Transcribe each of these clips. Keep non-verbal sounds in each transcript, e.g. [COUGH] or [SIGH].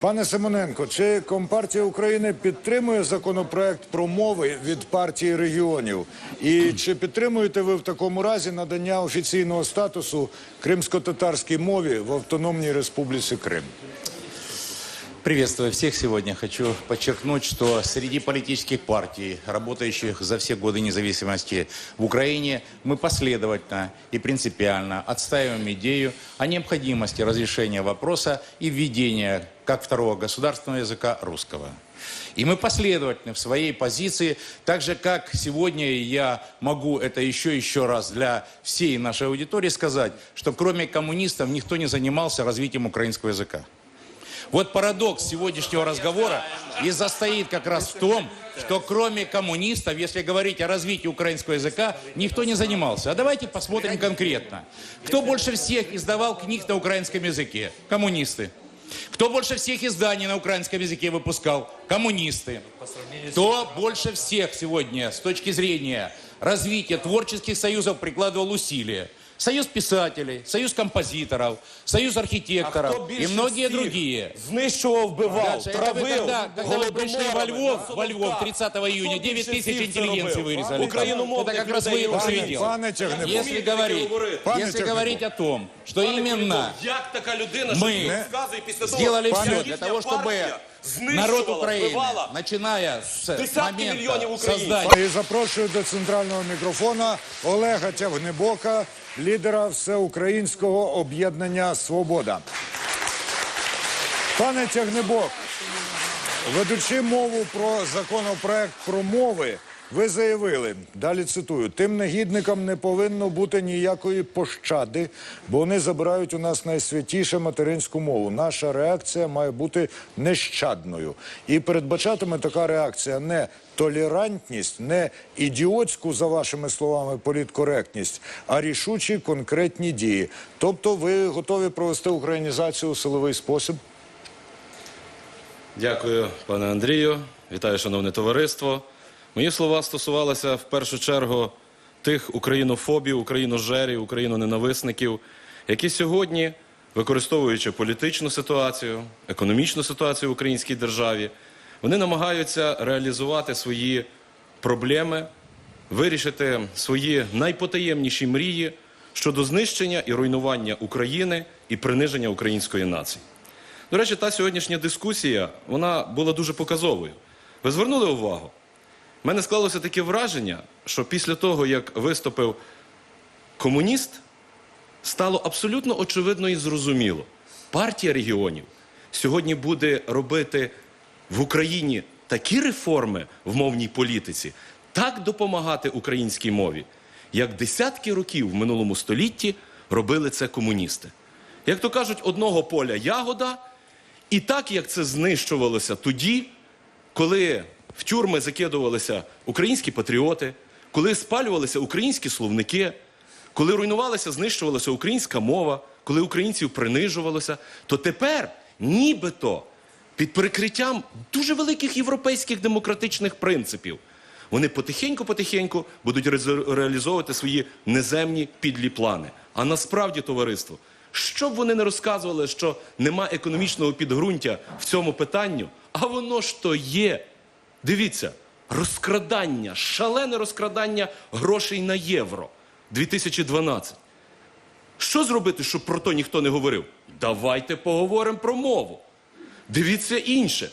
Пане Симоненко, чи Компартія України підтримує законопроект про мови від партії регіонів? І чи підтримуєте ви в такому разі надання офіційного статусу кримсько-татарській мові в Автономній Республіці Крим? Приветствую всех сегодня. Хочу подчеркнуть, что среди политических партий, работающих за все годы независимости в Украине, мы последовательно и принципиально отстаиваем идею о необходимости разрешения вопроса и введения как второго государственного языка русского. И мы последовательны в своей позиции, так же, как сегодня я могу это еще еще раз для всей нашей аудитории сказать, что кроме коммунистов никто не занимался развитием украинского языка. Вот парадокс сегодняшнего разговора и застоит как раз в том, что кроме коммунистов, если говорить о развитии украинского языка, никто не занимался. А давайте посмотрим конкретно. Кто больше всех издавал книг на украинском языке? Коммунисты. Кто больше всех изданий на украинском языке выпускал? Коммунисты. Кто больше всех сегодня с точки зрения развития творческих союзов прикладывал усилия? Союз писателей, Союз композиторов, Союз архитекторов хто и більше многие всіх другие. Знищував, вбивав, Дальше, это вы травив, когда, когда вы пришли во Львов, во Львов 30 июня, Хто 9 більше тысяч всіх це интеллигенции робив? вырезали. Україномовних Это как раз вы людей его Пане- все делали. Пане Тягнебок, Если говорить, Пане если Тягнебок. говорить о том, что именно Як така людина, Ми що розказує після того, сделали що все їхня для того, чтобы партія народ знищувала, Украины, вбивала начиная с десятки мільйонів момента українців. создания І запрошую до центрального мікрофона Олега Тягнебока, лідера всеукраїнського об'єднання Свобода. Пане Тягнебок, ведучи мову про законопроект про мови, ви заявили, далі цитую, тим негідникам не повинно бути ніякої пощади, бо вони забирають у нас найсвятіше материнську мову. Наша реакція має бути нещадною. І передбачатиме така реакція не толерантність, не ідіотську, за вашими словами, політкоректність, а рішучі конкретні дії. Тобто ви готові провести українізацію у силовий спосіб? Дякую, пане Андрію. Вітаю, шановне товариство. Мої слова стосувалися в першу чергу тих українофобів, україножерів, україноненависників, які сьогодні, використовуючи політичну ситуацію, економічну ситуацію в українській державі, вони намагаються реалізувати свої проблеми, вирішити свої найпотаємніші мрії щодо знищення і руйнування України і приниження української нації. До речі, та сьогоднішня дискусія вона була дуже показовою. Ви звернули увагу? У мене склалося таке враження, що після того, як виступив комуніст, стало абсолютно очевидно і зрозуміло. Партія регіонів сьогодні буде робити в Україні такі реформи в мовній політиці, так допомагати українській мові, як десятки років в минулому столітті робили це комуністи. Як то кажуть, одного поля ягода, і так як це знищувалося тоді, коли в тюрми закидувалися українські патріоти, коли спалювалися українські словники, коли руйнувалася, знищувалася українська мова, коли українців принижувалося, то тепер нібито під прикриттям дуже великих європейських демократичних принципів вони потихеньку-потихеньку будуть реалізовувати свої неземні підлі плани. А насправді, товариство, що б вони не розказували, що нема економічного підґрунтя в цьому питанню, а воно ж то є. Дивіться, розкрадання, шалене розкрадання грошей на євро 2012. Що зробити, щоб про то ніхто не говорив? Давайте поговоримо про мову. Дивіться інше.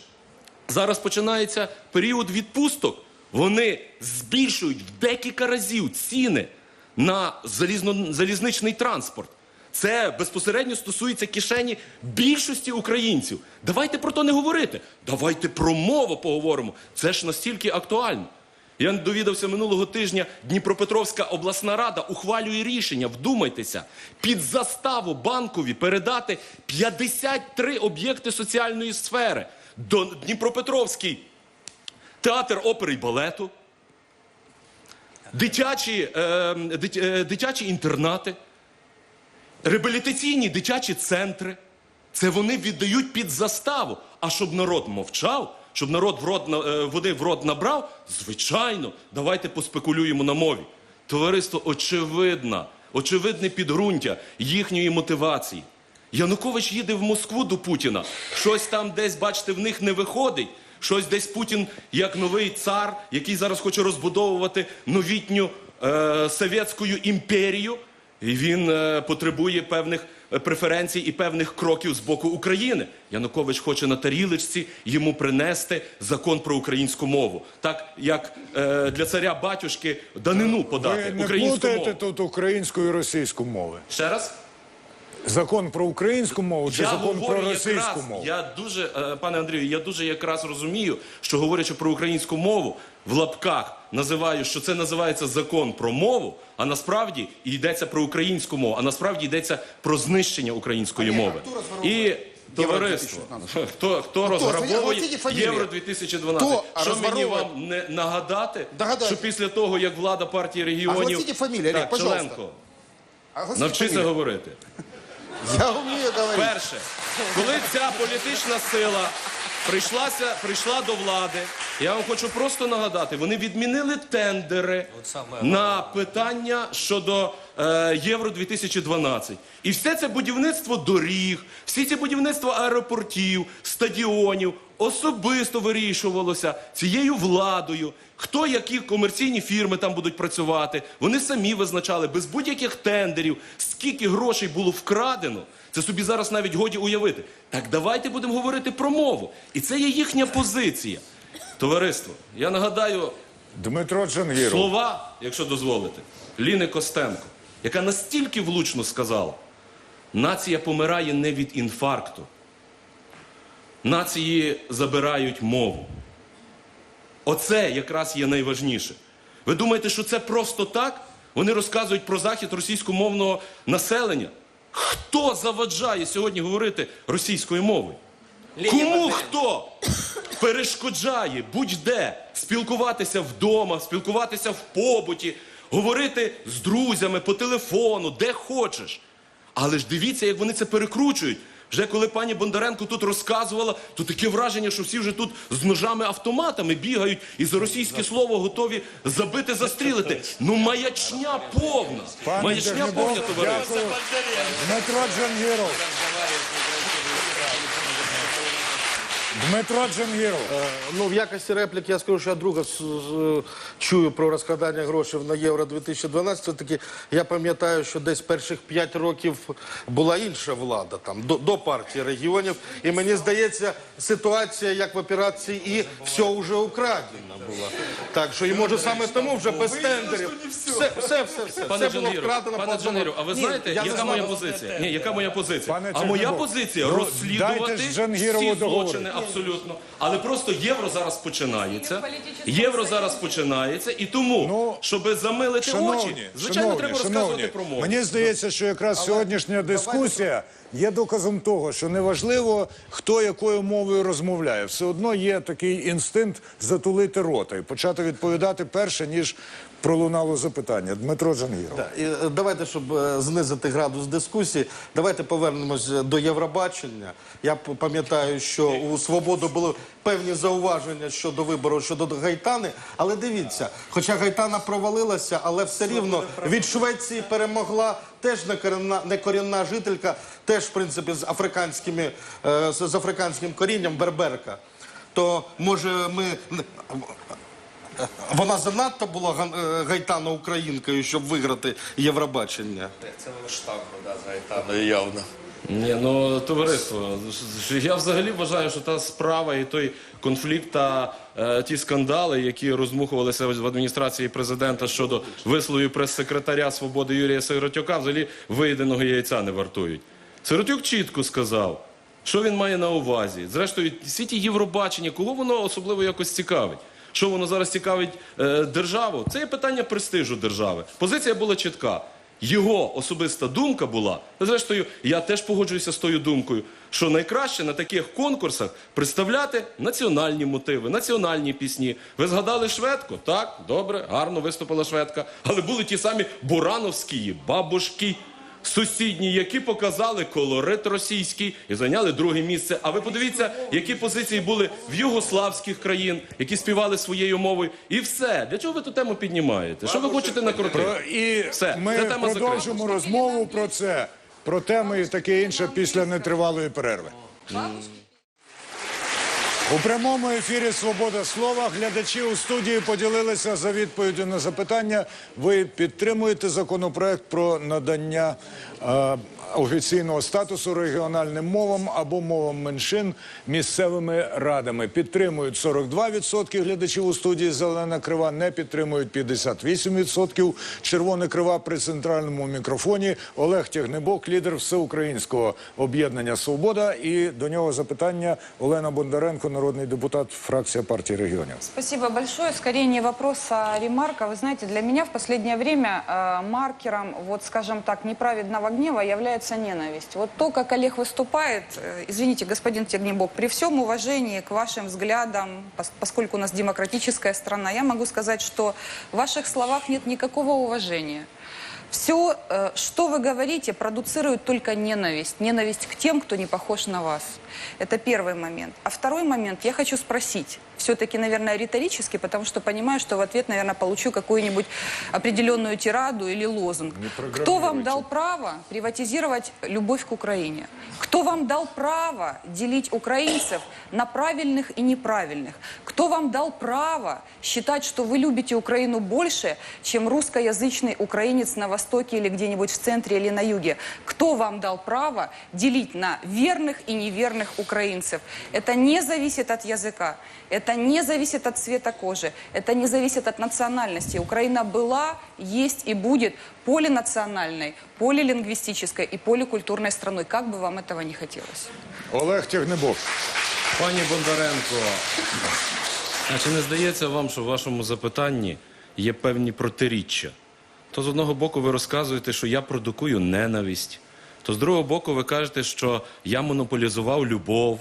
Зараз починається період відпусток. Вони збільшують в декілька разів ціни на залізничний транспорт. Це безпосередньо стосується кишені більшості українців. Давайте про то не говорити. Давайте про мову поговоримо. Це ж настільки актуально. Я довідався минулого тижня, Дніпропетровська обласна рада ухвалює рішення, вдумайтеся, під заставу банкові передати 53 об'єкти соціальної сфери до Дніпропетровський театр опери й балету, дитячі, е, е, дитячі інтернати, реабілітаційні дитячі центри. Це вони віддають під заставу. А щоб народ мовчав, щоб народ в рот, е, води в рот набрав, звичайно, давайте поспекулюємо на мові. Товариство очевидна, очевидне підґрунтя їхньої мотивації. Янукович їде в Москву до Путіна. Щось там десь, бачите, в них не виходить. Щось десь Путін, як новий цар, який зараз хоче розбудовувати новітню е, совєтську імперію. І він е, потребує певних е, преференцій і певних кроків з боку України. Янукович хоче на тарілочці йому принести закон про українську мову, так як е, для царя батюшки данину подати не українську плутаєте мову. тут українську і російську мови. Ще раз. Закон про українську мову чи Я закон про російську якраз, мову? я дуже, е, пане Андрію, я дуже якраз розумію, що говорячи про українську мову, в лапках називаю, що це називається закон про мову, а насправді йдеться про українську мову, а насправді йдеться про знищення української мови. І товариство, хто, хто розграбовує Євро 2012. Хто Що мені вам не нагадати, Догадайте. що після того, як влада партії регіонів... Олег, так, пожалуйста. Челенко, навчися фамилию. говорити. [LAUGHS] Я говорить. Перше, коли ця політична сила прийшлася, прийшла до влади, я вам хочу просто нагадати, вони відмінили тендери на питання щодо е, Євро 2012. І все це будівництво доріг, всі ці будівництво аеропортів, стадіонів особисто вирішувалося цією владою. Хто які комерційні фірми там будуть працювати, вони самі визначали без будь-яких тендерів, скільки грошей було вкрадено. Це собі зараз навіть годі уявити. Так давайте будемо говорити про мову. І це є їхня позиція. Товариство, я нагадаю Дмитро Джангіров. слова, якщо дозволите, Ліни Костенко, яка настільки влучно сказала: нація помирає не від інфаркту. Нації забирають мову. Оце якраз є найважніше. Ви думаєте, що це просто так? Вони розказують про захід російськомовного населення. Хто заваджає сьогодні говорити російською мовою? Кому хто перешкоджає будь-де спілкуватися вдома, спілкуватися в побуті, говорити з друзями по телефону, де хочеш. Але ж дивіться, як вони це перекручують. Вже коли пані Бондаренко тут розказувала, то таке враження, що всі вже тут з ножами автоматами бігають і за російське слово готові забити, застрілити. Ну маячня повна. Маячня Дернебов, повна, товариство. Дмитро Джангіров. Дмитро Джангіров. Ну, в якості репліки я скажу, що я друга чую про розкладання грошей на Євро 2012. Все-таки я пам'ятаю, що десь перших п'ять років була інша влада там до, до партії регіонів. І мені здається, ситуація як в операції і все вже украдено була. Так що і може саме тому вже без тендерів. Все, все, все, все, Пане все було Джангіров, вкрадено. пане по. Джангіров, а ви знаєте, я яка моя позиція? Ні, яка моя позиція? Пане а моя позиція ну, розслідувати дайте ж Джангірову всі договорити. злочини абсолютно. Але просто євро зараз починається. Євро зараз починається, і тому, Ну, щоб замилити очі, звичайно, шановні, треба шановні, розказувати про мову. Мені здається, що якраз сьогоднішня дискусія є доказом того, що неважливо, хто якою мовою розмовляє. Все одно є такий інстинкт затулити рота і почати відповідати перше, ніж пролунало запитання. Дмитро Джангіров. І, е, Давайте, щоб е, знизити градус дискусії, давайте повернемось е, до Євробачення. Я пам'ятаю, що у свободу були певні зауваження щодо вибору щодо Гайтани. Але дивіться, хоча Гайтана провалилася, але все рівно від Швеції перемогла теж некорінна, некорінна жителька, теж в принципі з африканськими з африканським корінням Берберка. То може ми вона занадто була е, Гайтана українкою, щоб виграти Євробачення. Це штаб, да, з Гайтаною явно. Ні, ну товариство, я взагалі вважаю, що та справа і той конфлікт та е, ті скандали, які розмухувалися в адміністрації президента щодо висловів прес-секретаря свободи Юрія Сиротюка, взагалі виєденого яйця не вартують. Сиротюк чітко сказав, що він має на увазі. Зрештою, всі ті Євробачення, кого воно особливо якось цікавить. Що воно зараз цікавить е, державу? Це є питання престижу держави. Позиція була чітка. Його особиста думка була, зрештою, я теж погоджуюся з тою думкою, що найкраще на таких конкурсах представляти національні мотиви, національні пісні. Ви згадали шведку? Так, добре, гарно виступила шведка. Але були ті самі бурановські, бабушки, сусідні, які показали колорит російський і зайняли друге місце. А ви подивіться, які позиції були в югославських країн, які співали своєю мовою. І все. Для чого ви ту тему піднімаєте? Що ви хочете накрутити? Про- І Все, ми тема продовжимо розмову про це про теми і таке інше після нетривалої перерви. У прямому ефірі Свобода слова глядачі у студії поділилися за відповіддю на запитання. Ви підтримуєте законопроект про надання е, офіційного статусу регіональним мовам або мовам меншин місцевими радами. Підтримують 42% глядачів у студії. Зелена крива не підтримують 58%. Червона крива при центральному мікрофоні. Олег Тягнебок, лідер всеукраїнського об'єднання Свобода. І до нього запитання Олена Бондаренко, народний депутат, фракція партії регіонів. Спасибо большое. Скорее не вопрос, а ремарка. Вы знаете, для меня в последнее время э, маркером, вот скажем так, неправедного гнева является ненависть. Вот то, как Олег выступает, э, извините, господин Тегнебок, при всем уважении к вашим взглядам, поскольку у нас демократическая страна, я могу сказать, что в ваших словах нет никакого уважения. Все, э, что вы говорите, продуцирует только ненависть. Ненависть к тем, кто не похож на вас. Это первый момент. А второй момент, я хочу спросить, все-таки, наверное, риторически, потому что понимаю, что в ответ, наверное, получу какую-нибудь определенную тираду или лозунг. Кто вам дал право приватизировать любовь к Украине? Кто вам дал право делить украинцев на правильных и неправильных? Кто вам дал право считать, что вы любите Украину больше, чем русскоязычный украинец на Востоке или где-нибудь в центре или на юге? Кто вам дал право делить на верных и неверных украинцев? Это не зависит от языка, это не зависит от цвета кожи, это не зависит от национальности. Украина была, есть и будет полинациональной, полилингвистической и поликультурной страной, как бы вам этого не хотелось. Олег Тягнебок. Пані Бондаренко, а чи не здається вам, що в вашому запитанні є певні протиріччя? То з одного боку ви розказуєте, що я продукую ненависть, то з другого боку ви кажете, що я монополізував любов.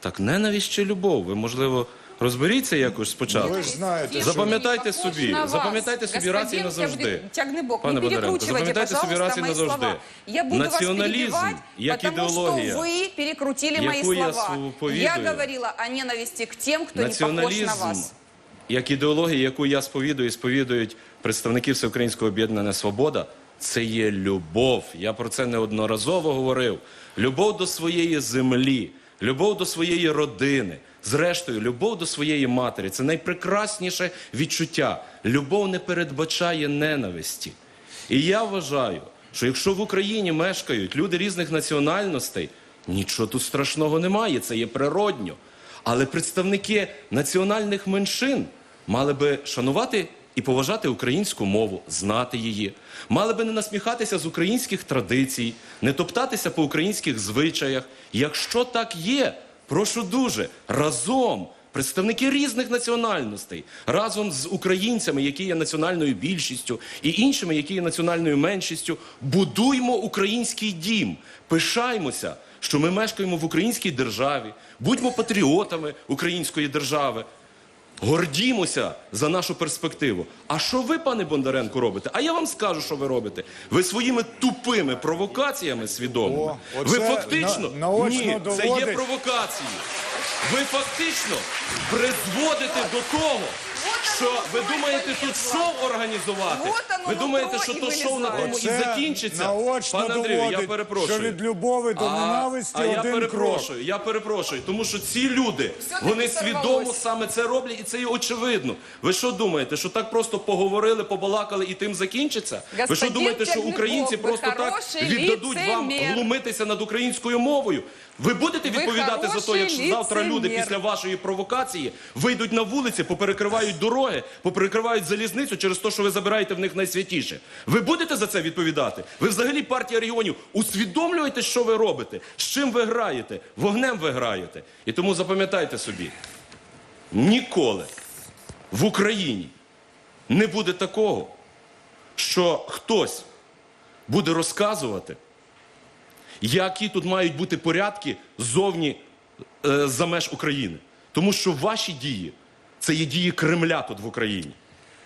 Так ненависть чи любов? Ви, можливо, розберіться якось спочатку. Ви ж знаєте, що Запам'ятайте собі, запам'ятайте собі раз і назавжди. Тягне- Тягнебок, Пане не Бондаренко, перекручивайте, запам'ятайте собі пожалуйста, раз і мои назавжди. слова. Я буду вас Націоналізм, перебивать, як потому ідеологія, что вы перекрутили мои яку я слова. сповідую. Я говорила о ненависти к тем, кто не похож на Націоналізм, вас. Як ідеологія, яку я сповідую, і сповідують представники Всеукраїнського об'єднання Свобода, це є любов. Я про це неодноразово говорив. Любов до своєї землі, любов до своєї родини. Зрештою, любов до своєї матері це найпрекрасніше відчуття. Любов не передбачає ненависті. І я вважаю, що якщо в Україні мешкають люди різних національностей, нічого тут страшного немає, це є природньо. Але представники національних меншин мали би шанувати і поважати українську мову, знати її, мали би не насміхатися з українських традицій, не топтатися по українських звичаях. Якщо так є, прошу дуже разом. Представники різних національностей разом з українцями, які є національною більшістю, і іншими, які є національною меншістю, будуймо український дім, пишаймося, що ми мешкаємо в українській державі, будьмо патріотами української держави. Гордімося за нашу перспективу. А що ви, пане Бондаренко, робите? А я вам скажу, що ви робите. Ви своїми тупими провокаціями свідомими. О, ви фактично на- Ні, доводить. це є провокації. Ви фактично призводите до того, що ви думаєте тут шоу організувати. Вот оно Ви думаєте, нутро що і то шоу на тому і закінчиться. наочно Пане Андрію, я доводить, перепрошую. що від любові до ненависті а я один перепрошую, я перепрошую, тому що ці люди, Все-таки вони сорвалось. свідомо саме це роблять, і це є очевидно. Ви що думаєте, що так просто поговорили, побалакали і тим закінчиться? ви що Господин думаєте, що українці ви просто так хороший віддадуть вам лицемір. глумитися над українською мовою? Ви будете відповідати за те, хороший якщо завтра люди після вашої провокації вийдуть на вулиці, поперекривають дороги, поперекривають залізницю через те, що ви забираєте в них найсвятіше. Ви будете за це відповідати? Ви взагалі партія регіонів усвідомлюєте, що ви робите? З чим ви граєте? Вогнем ви граєте. І тому запам'ятайте собі, ніколи в Україні не буде такого, що хтось буде розказувати, які тут мають бути порядки зовні е, за меж України. Тому що ваші дії це є дії Кремля тут в Україні,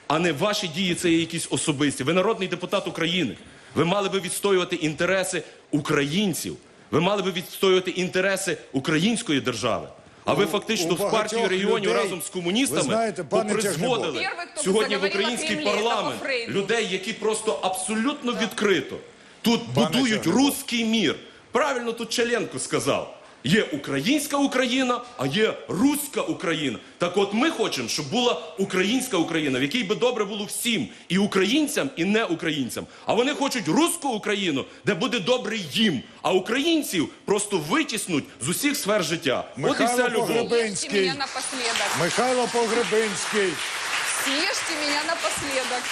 а не ваші дії це є якісь особисті. Ви народний депутат України. Ви мали би відстоювати інтереси українців. Ви мали би відстоювати інтереси української держави. А ви фактично у в партію регіонів разом з комуністами знаєте, попризводили сьогодні в український Кремлі, парламент людей, які просто абсолютно відкрито тут Пане будують руський мір. Правильно тут Челенко сказав. Є українська Україна, а є руська Україна. Так от ми хочемо, щоб була українська Україна, в якій би добре було всім, і українцям, і не українцям. А вони хочуть руську Україну, де буде добре їм. А українців просто витіснуть з усіх сфер життя. От і вся любов. Погреб- Съешьте Гребенский. меня напоследок. Михайло Погребинський. Съешьте меня напоследок.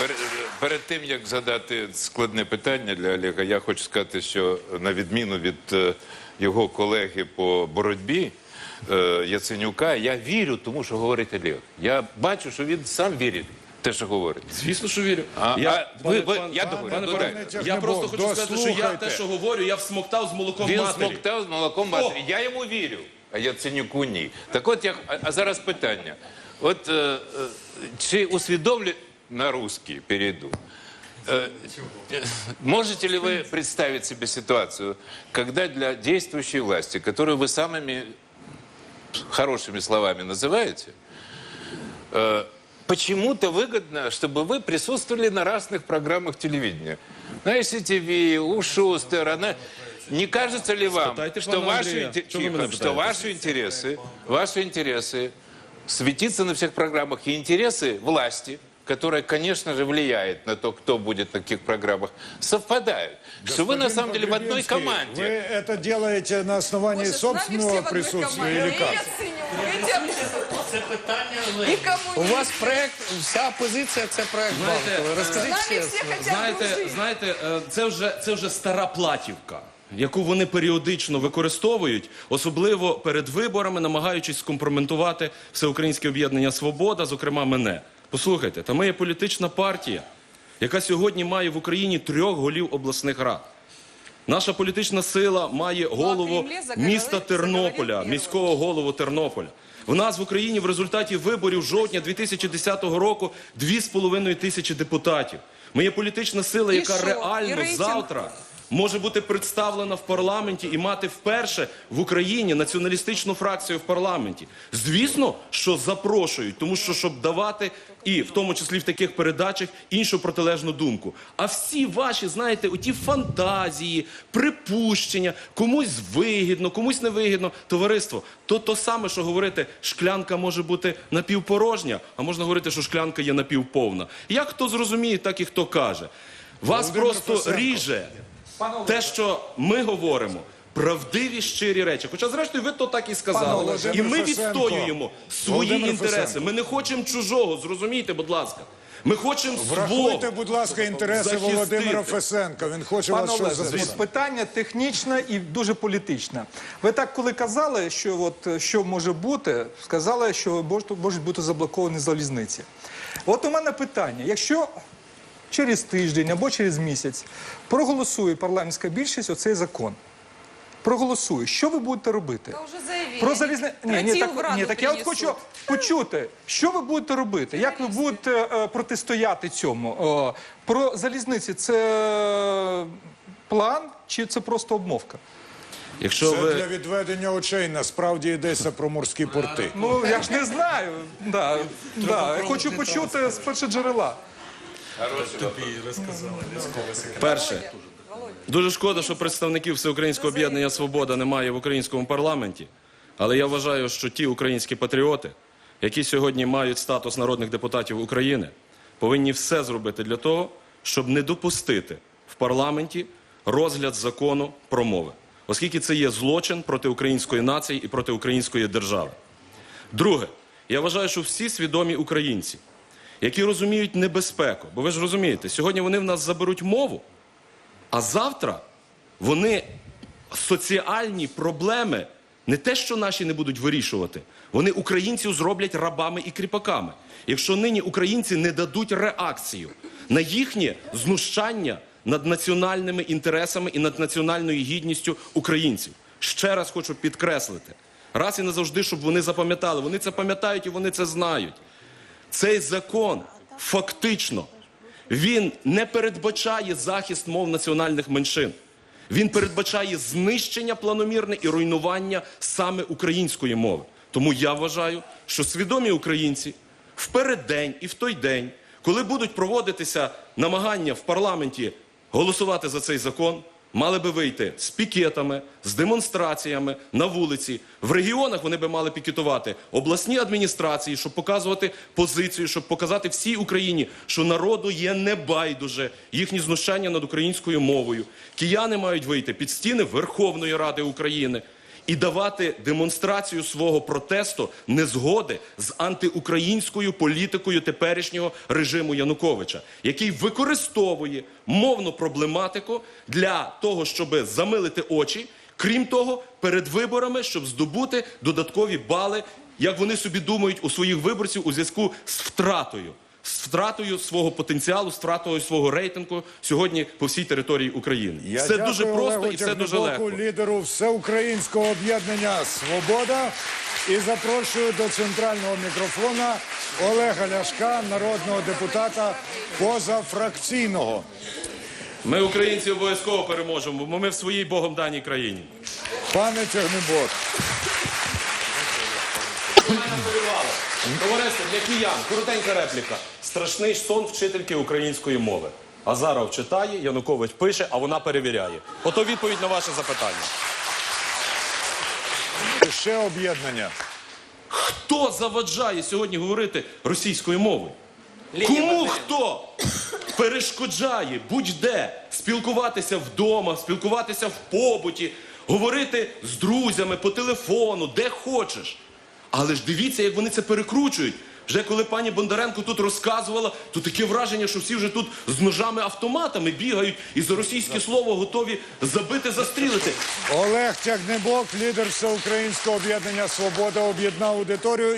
Перед, перед тим як задати складне питання для Олега, я хочу сказати, що на відміну від е, його колеги по боротьбі е, Яценюка, я вірю тому, що говорить Олег. Я бачу, що він сам вірить в те, що говорить. Звісно, що вірю. А- а ви- ви- я пане договорю, пане додайте. Я просто хочу сказати, що я те, що говорю, я всмоктав з молоком Він матері. смоктав з молоком матері. Я йому вірю, а Яценюку ні. Так от я, а, а зараз питання. От е, е, чи усвідомлю на русский перейду? Э, Можете ли вы представить себе ситуацию, когда для действующей власти, которую вы самыми хорошими словами называете, э, почему-то выгодно, чтобы вы присутствовали на разных программах телевидения. На ICTV, у Шустера. На... Не кажется ли вам, что ваши, тихо, что ваши интересы, ваши интересы светиться на всех программах и интересы власти, которая, конечно же, влияет на то, кто будет на каких программах, совпадают. что вы на Господин самом деле в одной Погребинский, команде. Вы это делаете на основании Боже, с нами все собственного в одной присутствия команде. или И как? Яценюк, и Тимченко. И У коммунисты. вас проект, вся опозиція це проект Знаєте, банку. С Розкажіть нами чесно. все хотят Знаєте, дружить. знаєте, е, це вже це вже стара платівка, яку вони періодично використовують, особливо перед виборами, намагаючись скомпроментувати всеукраїнське об'єднання Свобода, зокрема мене. Послухайте, та ми є політична партія, яка сьогодні має в Україні трьох голів обласних рад. Наша політична сила має голову міста Тернополя, міського голову Тернополя. В нас в Україні в результаті виборів жовтня 2010 року 2,5 тисячі депутатів. Ми є політична сила, яка реально завтра може бути представлена в парламенті і мати вперше в Україні націоналістичну фракцію в парламенті. Звісно, що запрошують, тому що щоб давати і в тому числі в таких передачах іншу протилежну думку. А всі ваші, знаєте, оті фантазії, припущення, комусь вигідно, комусь невигідно. Товариство, то то саме, що говорити, шклянка може бути напівпорожня, а можна говорити, що шклянка є напівповна. Як хто зрозуміє, так і хто каже. Вас Володимир просто Фесенко. ріже те, що ми говоримо. Правдиві щирі речі. Хоча, зрештою, ви то так і сказали. Володимир І ми відстоюємо свої Володимир інтереси. Фесенко. Ми не хочемо чужого, зрозумійте, будь ласка. Ми хочемо Врахуйте, свого. будь ласка, інтереси Захистити. Володимира Фесенка. Він хоче Пане вас щось Олеже, питання технічне і дуже політичне. Ви так, коли казали, що от що може бути, сказали, що можуть бути заблоковані залізниці. От у мене питання: якщо через тиждень або через місяць проголосує парламентська більшість оцей закон, проголосує, що ви будете робити? Да уже заявили. Про залізне ні, ні, так, ні, так я от хочу почути, що ви будете робити, як ви будете е, протистояти цьому. О, про залізниці це план чи це просто обмовка? Якщо Це ви для відведення очей. Насправді йдеться про морські порти. Ну я ж не знаю. Да, да, я хочу почути з першоджерела. перше, дуже шкода, що представників Всеукраїнського об'єднання Свобода немає в українському парламенті. Але я вважаю, що ті українські патріоти, які сьогодні мають статус народних депутатів України, повинні все зробити для того, щоб не допустити в парламенті розгляд закону про мови, оскільки це є злочин проти української нації і проти української держави. Друге, я вважаю, що всі свідомі українці, які розуміють небезпеку, бо ви ж розумієте, сьогодні вони в нас заберуть мову, а завтра вони соціальні проблеми не те, що наші не будуть вирішувати, вони українців зроблять рабами і кріпаками. Якщо нині українці не дадуть реакцію на їхнє знущання над національними інтересами і над національною гідністю українців. Ще раз хочу підкреслити, раз і назавжди, щоб вони запам'ятали. Вони це пам'ятають і вони це знають. Цей закон фактично він не передбачає захист мов національних меншин. Він передбачає знищення планомірне і руйнування саме української мови. Тому я вважаю, що свідомі українці в переддень і в той день, коли будуть проводитися намагання в парламенті голосувати за цей закон, мали би вийти з пікетами, з демонстраціями на вулиці. В регіонах вони би мали пікетувати обласні адміністрації, щоб показувати позицію, щоб показати всій Україні, що народу є небайдуже їхні знущання над українською мовою. Кияни мають вийти під стіни Верховної Ради України і давати демонстрацію свого протесту незгоди з антиукраїнською політикою теперішнього режиму Януковича, який використовує мовну проблематику для того, щоб замилити очі. Крім того, перед виборами, щоб здобути додаткові бали, як вони собі думають у своїх виборців у зв'язку з втратою, з втратою свого потенціалу, з втратою свого рейтингу сьогодні по всій території України. Я все дякую дуже просто Олегу і все дуже легко. лідеру всеукраїнського об'єднання Свобода. І запрошую до центрального мікрофона Олега Ляшка, народного депутата позафракційного. Ми, українці, обов'язково переможемо, бо ми в своїй Богом даній країні. Пане Тягнебок, Товариство для киян, коротенька репліка. Страшний сон вчительки української мови. Азаров читає, Янукович пише, а вона перевіряє. Ото відповідь на ваше запитання. ще об'єднання. Хто заваджає сьогодні говорити російською мовою? Кому хто перешкоджає будь-де спілкуватися вдома, спілкуватися в побуті, говорити з друзями по телефону, де хочеш. Але ж дивіться, як вони це перекручують. Вже коли пані Бондаренко тут розказувала, то таке враження, що всі вже тут з ножами автоматами бігають і за російське слово готові забити, застрілити. Олег Тягнебок, лідер всеукраїнського об'єднання Свобода, об'єднав аудиторію.